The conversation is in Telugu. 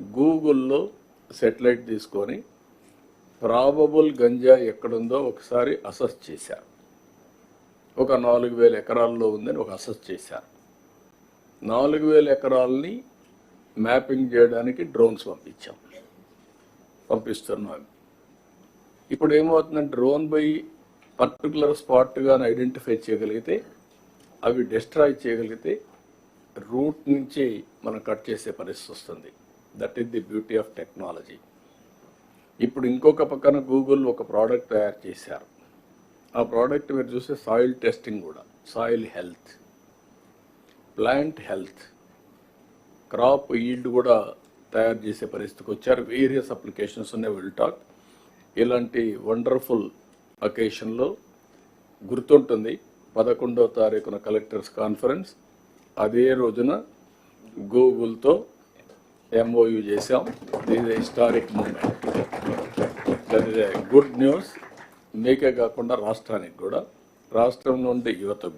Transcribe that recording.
గూగుల్లో సెటిలైట్ తీసుకొని ప్రాబబుల్ గంజా ఎక్కడుందో ఒకసారి అసెస్ చేశారు ఒక నాలుగు వేల ఎకరాల్లో ఉందని ఒక అసెస్ చేశారు నాలుగు వేల ఎకరాలని మ్యాపింగ్ చేయడానికి డ్రోన్స్ పంపించాం. పంపిస్తున్నాం. ఇప్పుడు ఏమవుతుందంటే డ్రోన్ పోయి పర్టికులర్ స్పాట్గా ఐడెంటిఫై చేయగలిగితే అవి డిస్ట్రాయ్ చేయగలిగితే రూట్ నుంచి మనం కట్ చేసే పరిస్థితి వస్తుంది. That is the beauty of technology ఇప్పుడు ఇంకొక పక్కన గూగుల్ ఒక ప్రోడక్ట్ తయారు చేశారు. ఆ ప్రోడక్ట్ మీరు చూస్తే సాయిల్ టెస్టింగ్ కూడా. Soil health plant health crop yield కూడా తయారు చేసే పరిస్థితికి వచ్చారు. వేరియస్ అప్లికేషన్స్ ఉన్నాయి విల్ టాక్ ఇలాంటి వండర్ఫుల్ అకేషన్లో గుర్తుంటుంది. పదకొండవ తారీఖున కలెక్టర్స్ కాన్ఫరెన్స్ అదే రోజున గూగుల్తో ఎంఓయూ చేశాం. ఇది historic moment that is good news మీకే కాకుండా రాష్ట్రానికి కూడా. రాష్ట్రం నుండి యువతకు